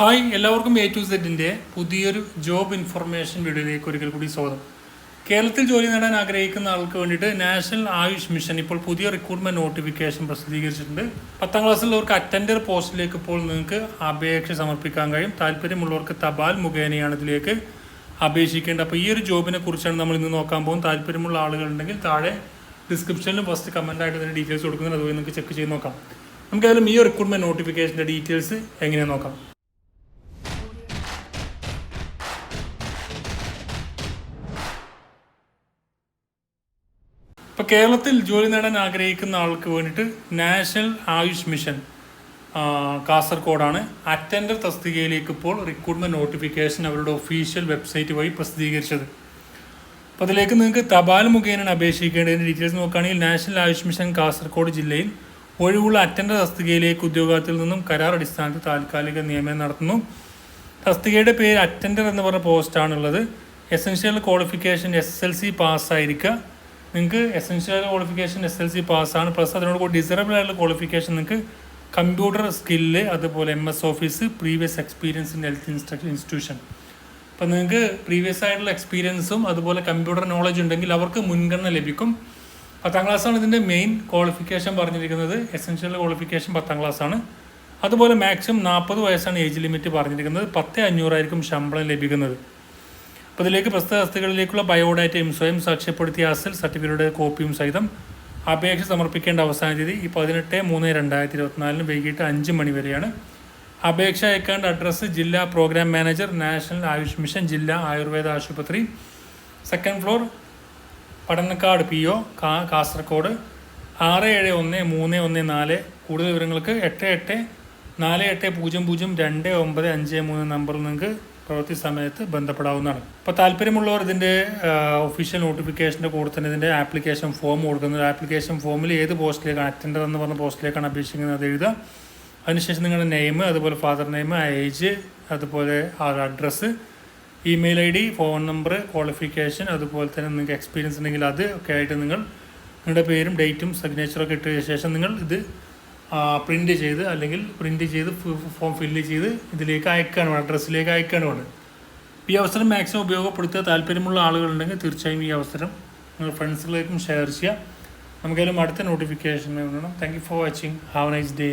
Hi എല്ലാവർക്കും A to സെറ്റിന്റെ പുതിയൊരു ജോബ് ഇൻഫർമേഷൻ വീഡിയോയിലേക്ക് ഒരിക്കൽ കൂടി സ്വാഗതം. കേരളത്തിൽ ജോലി നേടാൻ ആഗ്രഹിക്കുന്ന ആൾക്ക് വേണ്ടിയിട്ട് നാഷണൽ ആയുഷ് മിഷൻ ഇപ്പോൾ പുതിയ റിക്രൂട്ട്മെന്റ് നോട്ടിഫിക്കേഷൻ പ്രസിദ്ധീകരിച്ചിട്ടുണ്ട്. പത്താം ക്ലാസ്സിലുള്ളവർക്ക് അറ്റൻഡർ പോസ്റ്റിലേക്ക് ഇപ്പോൾ നിങ്ങൾക്ക് അപേക്ഷ സമർപ്പിക്കാൻ കഴിയും. താല്പര്യമുള്ളവർക്ക് തപാൽ മുഖേനയാണ് ഇതിലേക്ക് അപേക്ഷിക്കേണ്ടത്. അപ്പോൾ ഈ ഒരു ജോബിനെ കുറിച്ചാണ് നമ്മൾ ഇന്ന് നോക്കാൻ പോകും താല്പര്യമുള്ള ആളുകളുണ്ടെങ്കിൽ താഴെ ഡിസ്ക്രിപ്ഷനിലും ഫസ്റ്റ് കമന്റായിട്ട് ഇതിന്റെ ഡീറ്റെയിൽസ് കൊടുക്കുന്നുണ്ട്. അതുപോലെ നിങ്ങൾക്ക് ചെക്ക് ചെയ്ത് നോക്കാം. നമുക്ക് ഏതായാലും ഈ റിക്രൂട്ട്മെന്റ് നോട്ടിഫിക്കേഷന്റെ ഡീറ്റെയിൽസ് എങ്ങനെയാണ് നോക്കാം. ഇപ്പോൾ കേരളത്തിൽ ജോലി നേടാൻ ആഗ്രഹിക്കുന്ന ആൾക്ക് വേണ്ടിയിട്ട് നാഷണൽ ആയുഷ് മിഷൻ കാസർഗോഡാണ്. അറ്റൻഡർ തസ്തികയിലേക്ക് ഇപ്പോൾ റിക്രൂട്ട്മെന്റ് നോട്ടിഫിക്കേഷൻ അവരുടെ ഒഫീഷ്യൽ വെബ്സൈറ്റ് വഴി പ്രസിദ്ധീകരിച്ചത്. അപ്പോൾ അതിലേക്ക് നിങ്ങൾക്ക് തപാൽ മുഖേനയാണ് അപേക്ഷിക്കേണ്ടതിന്റെ ഡീറ്റെയിൽസ് നോക്കുകയാണെങ്കിൽ നാഷണൽ ആയുഷ് മിഷൻ കാസർഗോഡ് ജില്ലയിൽ ഒഴിവുള്ള അറ്റൻഡർ തസ്തികയിലേക്ക് ഉദ്യോഗത്തിൽ നിന്നും കരാർ അടിസ്ഥാനത്തിൽ താൽക്കാലിക നിയമനം നടത്തുന്നു. തസ്തികയുടെ പേര് അറ്റൻഡർ എന്ന് പറഞ്ഞ പോസ്റ്റാണുള്ളത് essential qualification S S L C പാസ്സായിരിക്കുക നിങ്ങൾക്ക് essential qualification S L C പാസ്സാണ് plus അതിനോട് കൂടി ഡിസറബിൾ ആയിട്ടുള്ള ക്വാളിഫിക്കേഷൻ നിങ്ങൾക്ക് കമ്പ്യൂട്ടർ സ്കില്ല് അതുപോലെ M S office previous experience in health instruction institution അപ്പം നിങ്ങൾക്ക് പ്രീവിയസ് ആയിട്ടുള്ള എക്സ്പീരിയൻസും അതുപോലെ കമ്പ്യൂട്ടർ നോളജ് ഉണ്ടെങ്കിൽ അവർക്ക് മുൻഗണന ലഭിക്കും. പത്താം ക്ലാസ്സാണ് ഇതിന്റെ മെയിൻ ക്വാളിഫിക്കേഷൻ പറഞ്ഞിരിക്കുന്നത്. എസെൻഷ്യൽ ക്വാളിഫിക്കേഷൻ പത്താം ക്ലാസ്സാണ് അതുപോലെ മാക്സിമം നാൽപ്പത് വയസ്സാണ് ഏജ് ലിമിറ്റ് പറഞ്ഞിരിക്കുന്നത്. പത്ത് അഞ്ഞൂറായിരിക്കും ശമ്പളം ലഭിക്കുന്നത്. അപ്പോൾ ഇതിലേക്ക് പ്രസ്തുത തസ്തികളിലേക്കുള്ള ബയോഡാറ്റയും സ്വയം സാക്ഷ്യപ്പെടുത്തിയ അസൽ സർട്ടിഫിക്കറ്റുടെ കോപ്പിയും സഹിതം അപേക്ഷ സമർപ്പിക്കേണ്ട അവസാന തീയതി ഈ പതിനെട്ട് മൂന്ന് രണ്ടായിരത്തി ഇരുപത്തിനാലിന് വൈകിട്ട് അഞ്ച് മണി വരെയാണ്. അപേക്ഷ അയക്കേണ്ട അഡ്രസ്സ് ജില്ലാ programme manager national Ayush mission ജില്ലാ ആയുർവേദ ആശുപത്രി. Second floor Padannakkad P O Kasaragod ആറ് ഏഴ് ഒന്ന് മൂന്ന് ഒന്ന് നാല്. കൂടുതൽ വിവരങ്ങൾക്ക് എട്ട് എട്ട് നാല് എട്ട് പൂജ്യം പൂജ്യം രണ്ട് ഒമ്പത് അഞ്ച് മൂന്ന് നമ്പറിൽ നിങ്ങൾക്ക് പ്രവൃത്തി സമയത്ത് ബന്ധപ്പെടാവുന്നതാണ്. അപ്പോൾ താല്പര്യമുള്ളവർ ഇതിന്റെ ഒഫീഷ്യൽ നോട്ടിഫിക്കേഷന്റെ കൂടെ തന്നെ ഇതിന്റെ ആപ്ലിക്കേഷൻ ഫോം കൊടുക്കുന്നത്. ആപ്ലിക്കേഷൻ ഫോമിൽ ഏത് പോസ്റ്റിലേക്കാണ് അറ്റൻഡർ എന്ന് പറഞ്ഞ പോസ്റ്റിലേക്കാണ് അപേക്ഷിക്കുന്നത് അത് എഴുതുക. അതിനുശേഷം നിങ്ങളുടെ നെയിം അതുപോലെ ഫാദർ നെയിം ഏജ് അതുപോലെ address email I D phone number qualification അതുപോലെ തന്നെ നിങ്ങൾക്ക് എക്സ്പീരിയൻസ് ഉണ്ടെങ്കിൽ അത് ഒക്കെ ആയിട്ട് നിങ്ങൾ നിങ്ങളുടെ പേരും ഡേറ്റും സിഗ്നേച്ചറൊക്കെ ഇട്ട ശേഷം നിങ്ങൾ ഇത് പ്രിന്റ് ചെയ്ത് അല്ലെങ്കിൽ പ്രിന്റ് ചെയ്ത് ഫോം ഫില്ല് ചെയ്ത് ഇതിലേക്ക് അയക്കുകയാണ് അഡ്രസ്സിലേക്ക് അയക്കുകയാണ് ഈ അവസരം മാക്സിമം ഉപയോഗപ്പെടുത്തുക താല്പര്യമുള്ള ആളുകളുണ്ടെങ്കിൽ തീർച്ചയായും ഈ അവസരം നിങ്ങൾ ഫ്രണ്ട്സുകളേക്കും ഷെയർ ചെയ്യുക. നമുക്കതിലും അടുത്ത നോട്ടിഫിക്കേഷൻ വേണം thank you for watching have nice day